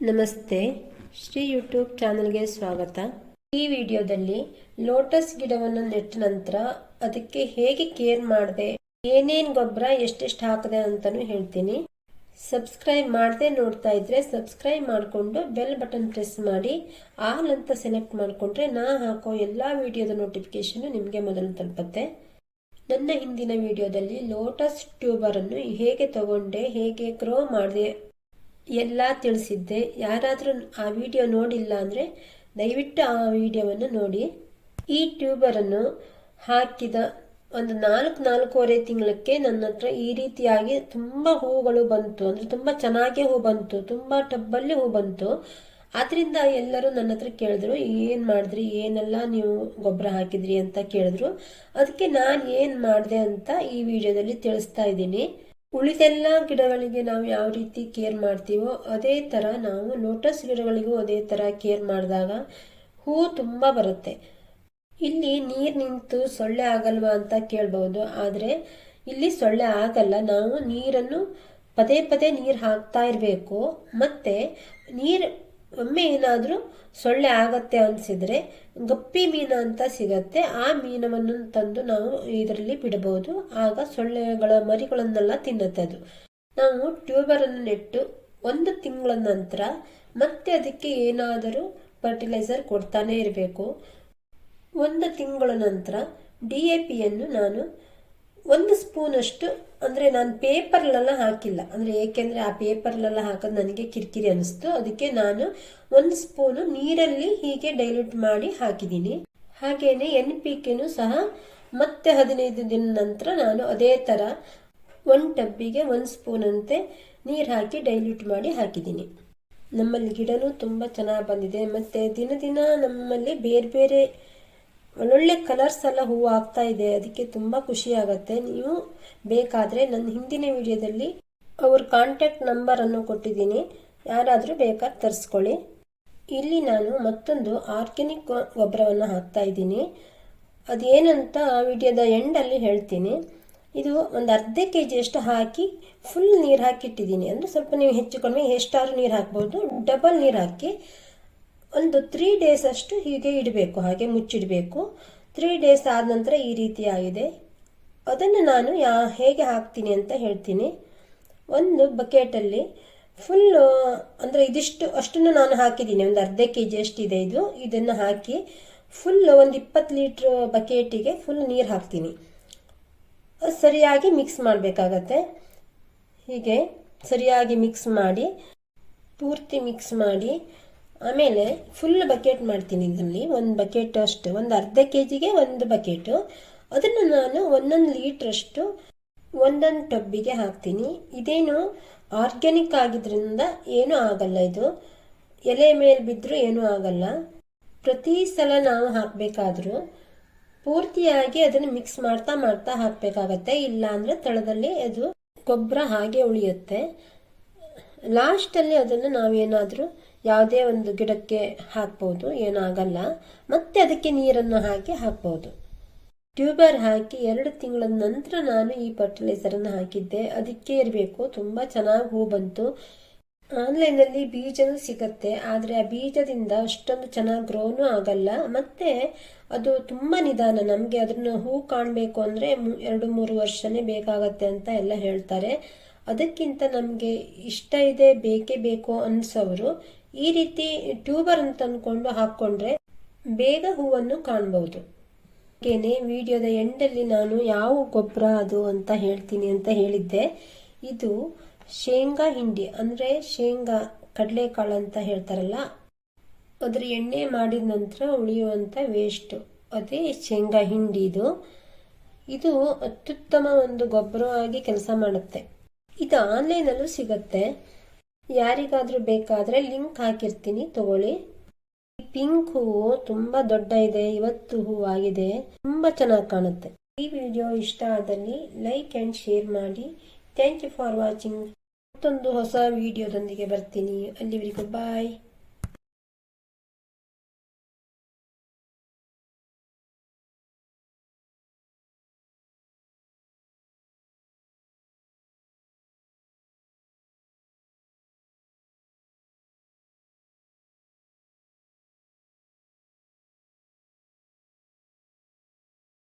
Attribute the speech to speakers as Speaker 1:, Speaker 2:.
Speaker 1: ನಮಸ್ತೆ. ಶ್ರೀ ಯೂಟ್ಯೂಬ್ ಚಾನಲ್ಗೆ ಸ್ವಾಗತ. ಈ ವಿಡಿಯೋದಲ್ಲಿ ಲೋಟಸ್ ಗಿಡವನ್ನು ನೆಟ್ಟ ನಂತರ ಅದಕ್ಕೆ ಹೇಗೆ ಕೇರ್ ಮಾಡಿದೆ, ಏನೇನು ಗೊಬ್ಬರ, ಎಷ್ಟೆಷ್ಟು ಹಾಕಿದೆ ಅಂತಲೂ ಹೇಳ್ತೀನಿ. ಸಬ್ಸ್ಕ್ರೈಬ್ ಮಾಡದೆ ನೋಡ್ತಾ ಇದ್ರೆ ಸಬ್ಸ್ಕ್ರೈಬ್ ಮಾಡಿಕೊಂಡು ಬೆಲ್ ಬಟನ್ ಪ್ರೆಸ್ ಮಾಡಿ. ಆಲ್ ಅಂತ ಸೆಲೆಕ್ಟ್ ಮಾಡಿಕೊಂಡ್ರೆ ನಾ ಹಾಕೋ ಎಲ್ಲ ವಿಡಿಯೋದ ನೋಟಿಫಿಕೇಶನ್ ನಿಮಗೆ ಮೊದಲು ತಲುಪತ್ತೆ. ನನ್ನ ಹಿಂದಿನ ವಿಡಿಯೋದಲ್ಲಿ ಲೋಟಸ್ ಟ್ಯೂಬರನ್ನು ಹೇಗೆ ತಗೊಂಡೆ, ಹೇಗೆ ಗ್ರೋ ಮಾಡಿದೆ ಎಲ್ಲ ತಿಳಿಸಿದ್ದೆ. ಯಾರಾದರೂ ಆ ವಿಡಿಯೋ ನೋಡಿಲ್ಲ ಅಂದರೆ ದಯವಿಟ್ಟು ಆ ವಿಡಿಯೋವನ್ನು ನೋಡಿ. ಈ ಟ್ಯೂಬರನ್ನು ಹಾಕಿದ ಒಂದು ನಾಲ್ಕು ನಾಲ್ಕೂವರೆ ತಿಂಗಳಕ್ಕೆ ನನ್ನ ಹತ್ರ ಈ ರೀತಿಯಾಗಿ ತುಂಬ ಹೂಗಳು ಬಂತು. ಅಂದರೆ ತುಂಬ ಚೆನ್ನಾಗಿ ಹೂ ಬಂತು. ತುಂಬ ಟಬ್ಬಲ್ಲಿ ಹೂ ಬಂತು. ಆದ್ದರಿಂದ ಎಲ್ಲರೂ ನನ್ನ ಹತ್ರ ಕೇಳಿದ್ರು, ಏನು ಮಾಡಿದ್ರಿ? ಏನೆಲ್ಲ ನೀವು ಗೊಬ್ಬರ ಹಾಕಿದ್ರಿ? ಅಂತ ಕೇಳಿದ್ರು. ಅದಕ್ಕೆ ನಾನು ಏನು ಮಾಡಿದೆ ಅಂತ ಈ ವಿಡಿಯೋದಲ್ಲಿ ತಿಳಿಸ್ತಾ ಇದ್ದೀನಿ. ಉಳಿದೆಲ್ಲ ಗಿಡಗಳಿಗೆ ನಾವು ಯಾವ ರೀತಿ ಕೇರ್ ಮಾಡ್ತೀವೋ ಅದೇ ಥರ ನಾವು ಲೋಟಸ್ ಗಿಡಗಳಿಗೂ ಅದೇ ಥರ ಕೇರ್ ಮಾಡಿದಾಗ ಹೂ ತುಂಬ ಬರುತ್ತೆ. ಇಲ್ಲಿ ನೀರು ನಿಂತು ಸೊಳ್ಳೆ ಆಗಲ್ವಾ ಅಂತ ಕೇಳ್ಬೋದು ಆದರೆ ಇಲ್ಲಿ ಸೊಳ್ಳೆ ಆಗಲ್ಲ. ನಾವು ನೀರನ್ನು ಪದೇ ಪದೇ ನೀರು ಹಾಕ್ತಾ ಇರಬೇಕು, ಮತ್ತು ನೀರು ಒಮ್ಮೆ ಏನಾದರೂ ಸೊಳ್ಳೆ ಆಗತ್ತೆ ಅನಿಸಿದರೆ ಗಪ್ಪಿ ಮೀನು ಅಂತ ಸಿಗತ್ತೆ. ಆ ಮೀನವನ್ನು ತಂದು ನಾವು ಇದರಲ್ಲಿ ಬಿಡಬಹುದು. ಆಗ ಸೊಳ್ಳೆಗಳ ಮರಿಗಳನ್ನೆಲ್ಲ ತಿನ್ನುತ್ತೆ ಅದು. ನಾವು ಟ್ಯೂಬರನ್ನು ನೆಟ್ಟು ಒಂದು ತಿಂಗಳ ನಂತರ ಮತ್ತೆ ಅದಕ್ಕೆ ಏನಾದರೂ ಫರ್ಟಿಲೈಸರ್ ಕೊಡ್ತಾನೆ ಇರಬೇಕು. ಒಂದು ತಿಂಗಳ ನಂತರ ಡಿ ಎ ಪಿಯನ್ನು ನಾನು ಒಂದು ಸ್ಪೂನಷ್ಟು ಅಂದರೆ ನಾನು ಪೇಪರ್ಲೆಲ್ಲ ಹಾಕಿಲ್ಲ. ಅಂದರೆ ಏಕೆಂದರೆ ಆ ಪೇಪರ್ಲೆಲ್ಲ ಹಾಕೋದು ನನಗೆ ಕಿರಿಕಿರಿ ಅನಿಸ್ತು. ಅದಕ್ಕೆ ನಾನು ಒಂದು ಸ್ಪೂನು ನೀರಲ್ಲಿ ಹೀಗೆ ಡೈಲ್ಯೂಟ್ ಮಾಡಿ ಹಾಕಿದ್ದೀನಿ. ಹಾಗೆಯೇ ಎನ್ ಪಿ ಕೆನೂ ಸಹ ಮತ್ತೆ ಹದಿನೈದು ದಿನ ನಂತರ ನಾನು ಅದೇ ಥರ ಒಂದು ಟಬ್ಬಿಗೆ ಒಂದು ಸ್ಪೂನಂತೆ ನೀರು ಹಾಕಿ ಡೈಲ್ಯೂಟ್ ಮಾಡಿ ಹಾಕಿದ್ದೀನಿ. ನಮ್ಮಲ್ಲಿ ಗಿಡನೂ ತುಂಬ ಚೆನ್ನಾಗಿ ಬಂದಿದೆ. ಮತ್ತು ದಿನ ದಿನ ನಮ್ಮಲ್ಲಿ ಬೇರೆ ಬೇರೆ ಒಳ್ಳೊಳ್ಳೆ ಕಲರ್ಸ್ ಎಲ್ಲ ಹೂವು ಆಗ್ತಾ ಇದೆ, ಅದಕ್ಕೆ ತುಂಬ ಖುಷಿ ಆಗುತ್ತೆ. ನೀವು ಬೇಕಾದರೆ ನನ್ನ ಹಿಂದಿನ ವಿಡಿಯೋದಲ್ಲಿ ಅವ್ರ ಕಾಂಟ್ಯಾಕ್ಟ್ ನಂಬರನ್ನು ಕೊಟ್ಟಿದ್ದೀನಿ. ಯಾರಾದರೂ ಬೇಕಾದ್ರೆ ತರಿಸ್ಕೊಳ್ಳಿ. ಇಲ್ಲಿ ನಾನು ಮತ್ತೊಂದು ಆರ್ಗ್ಯಾನಿಕ್ ಗೊಬ್ಬರವನ್ನು ಹಾಕ್ತಾ ಇದ್ದೀನಿ. ಅದೇನಂತ ವಿಡಿಯೋದ ಎಂಡಲ್ಲಿ ಹೇಳ್ತೀನಿ. ಇದು ಒಂದು ಅರ್ಧ ಕೆ ಜಿಯಷ್ಟು ಹಾಕಿ ಫುಲ್ ನೀರು ಹಾಕಿಟ್ಟಿದ್ದೀನಿ. ಅಂದರೆ ಸ್ವಲ್ಪ ನೀವು ಹೆಚ್ಚು ಕಡಿಮೆ ಎಷ್ಟಾದ್ರೂ ನೀರು ಹಾಕ್ಬೋದು. ಡಬಲ್ ನೀರು ಹಾಕಿ ಒಂದು ತ್ರೀ ಡೇಸ್ ಅಷ್ಟು ಹೀಗೆ ಇಡಬೇಕು, ಹಾಗೆ ಮುಚ್ಚಿಡಬೇಕು. ತ್ರೀ ಡೇಸ್ ಆದ ನಂತರ ಈ ರೀತಿ ಆಗಿದೆ. ಅದನ್ನು ನಾನು ಯಾ, ಹೇಗೆ ಹಾಕ್ತೀನಿ ಅಂತ ಹೇಳ್ತೀನಿ. ಒಂದು ಬಕೆಟಲ್ಲಿ ಫುಲ್ಲು ಅಂದರೆ ಇದಿಷ್ಟು, ಅಷ್ಟನ್ನು ನಾನು ಹಾಕಿದ್ದೀನಿ. ಒಂದು ಅರ್ಧ ಕೆ ಜಿ ಅಷ್ಟಿದೆ ಇದು. ಇದನ್ನು ಹಾಕಿ ಫುಲ್ ಒಂದು ಇಪ್ಪತ್ತು ಲೀಟ್ರ್ ಬಕೆಟಿಗೆ ಫುಲ್ ನೀರು ಹಾಕ್ತೀನಿ. ಸರಿಯಾಗಿ ಮಿಕ್ಸ್ ಮಾಡಬೇಕಾಗತ್ತೆ. ಹೀಗೆ ಸರಿಯಾಗಿ ಮಿಕ್ಸ್ ಮಾಡಿ, ಪೂರ್ತಿ ಮಿಕ್ಸ್ ಮಾಡಿ ಆಮೇಲೆ ಫುಲ್ ಬಕೆಟ್ ಮಾಡ್ತೀನಿ ಇದರಲ್ಲಿ. ಒಂದು ಬಕೆಟ್ ಅಷ್ಟು, ಒಂದು ಅರ್ಧ ಕೆ ಜಿಗೆ ಒಂದು ಬಕೆಟು ಅದನ್ನು ನಾನು ಒಂದೊಂದು ಲೀಟ್ರಷ್ಟು ಒಂದೊಂದು ಟಬ್ಬಿಗೆ ಹಾಕ್ತೀನಿ. ಇದೇನು ಆರ್ಗ್ಯಾನಿಕ್ ಆಗಿದ್ರಿಂದ ಏನೂ ಆಗಲ್ಲ ಇದು. ಎಲೆ ಮೇಲೆ ಬಿದ್ದರೂ ಏನೂ ಆಗಲ್ಲ. ಪ್ರತಿ ಸಲ ನಾವು ಹಾಕಬೇಕಾದ್ರೂ ಪೂರ್ತಿಯಾಗಿ ಅದನ್ನು ಮಿಕ್ಸ್ ಮಾಡ್ತಾ ಮಾಡ್ತಾ ಹಾಕಬೇಕಾಗತ್ತೆ. ಇಲ್ಲ ಅಂದರೆ ತಳದಲ್ಲಿ ಅದು ಗೊಬ್ಬರ ಹಾಗೆ ಉಳಿಯುತ್ತೆ. ಲಾಸ್ಟಲ್ಲಿ ಅದನ್ನು ನಾವೇನಾದರೂ ಯಾವುದೇ ಒಂದು ಗಿಡಕ್ಕೆ ಹಾಕ್ಬೋದು, ಏನಾಗಲ್ಲ. ಮತ್ತೆ ಅದಕ್ಕೆ ನೀರನ್ನು ಹಾಕಿ ಹಾಕ್ಬೋದು. ಟ್ಯೂಬರ್ ಹಾಕಿ ಎರಡು ತಿಂಗಳ ನಂತರ ನಾನು ಈ ಫರ್ಟಿಲೈಸರನ್ನು ಹಾಕಿದ್ದೆ. ಅದಕ್ಕೆ ಇರಬೇಕು. ತುಂಬ ಚೆನ್ನಾಗಿ ಹೂ ಬಂತು. ಆನ್ಲೈನಲ್ಲಿ ಬೀಜನೂ ಸಿಗತ್ತೆ. ಆದರೆ ಆ ಬೀಜದಿಂದ ಅಷ್ಟೊಂದು ಚೆನ್ನಾಗಿ ಗ್ರೋನೂ ಆಗಲ್ಲ. ಮತ್ತೆ ಅದು ತುಂಬ ನಿಧಾನ. ನಮಗೆ ಅದನ್ನು ಹೂ ಕಾಣಬೇಕು ಅಂದರೆ ಎರಡು ಮೂರು ವರ್ಷನೇ ಬೇಕಾಗತ್ತೆ ಅಂತ ಎಲ್ಲ ಹೇಳ್ತಾರೆ. ಅದಕ್ಕಿಂತ ನಮಗೆ ಇಷ್ಟ ಇದೆ ಬೇಕೇ ಬೇಕು ಅನ್ಸೋರು ಈ ರೀತಿ ಟ್ಯೂಬರ್ ಅಂತ ಅಂದ್ಕೊಂಡು ಹಾಕ್ಕೊಂಡ್ರೆ ಬೇಗ ಹೂವನ್ನು ಕಾಣ್ಬೋದು. ಹಾಗೇನೆ ವಿಡಿಯೋದ ಎಂಡಲ್ಲಿ ನಾನು ಯಾವ ಗೊಬ್ಬರ ಅದು ಅಂತ ಹೇಳ್ತೀನಿ ಅಂತ ಹೇಳಿದ್ದೆ. ಇದು ಶೇಂಗಾ ಹಿಂಡಿ, ಅಂದರೆ ಶೇಂಗಾ ಕಡಲೆಕಾಳು ಅಂತ ಹೇಳ್ತಾರಲ್ಲ, ಅದ್ರ ಎಣ್ಣೆ ಮಾಡಿದ ನಂತರ ಉಳಿಯುವಂಥ ವೇಸ್ಟು ಅದೇ ಶೇಂಗಾ ಹಿಂಡಿ ಇದು. ಇದು ಅತ್ಯುತ್ತಮ ಒಂದು ಗೊಬ್ಬರವಾಗಿ ಕೆಲಸ ಮಾಡುತ್ತೆ. ಇದು ಆನ್ಲೈನಲ್ಲೂ ಸಿಗತ್ತೆ. ಯಾರಿಗಾದರೂ ಬೇಕಾದರೆ ಲಿಂಕ್ ಹಾಕಿರ್ತೀನಿ, ತಗೊಳ್ಳಿ. ಈ ಪಿಂಕ್ ಹೂವು ತುಂಬ ದೊಡ್ಡ ಇದೆ, ಇವತ್ತು ಹೂವಾಗಿದೆ ತುಂಬ ಚೆನ್ನಾಗಿ ಕಾಣುತ್ತೆ. ಈ ವಿಡಿಯೋ ಇಷ್ಟ ಆದಲ್ಲಿ ಲೈಕ್ ಆ್ಯಂಡ್ ಶೇರ್ ಮಾಡಿ. Thank you for watching. ಮತ್ತೊಂದು ಹೊಸ ವಿಡಿಯೋದೊಂದಿಗೆ ಬರ್ತೀನಿ. ಅಲ್ಲಿವರೆಗೂ ಬಾಯ್.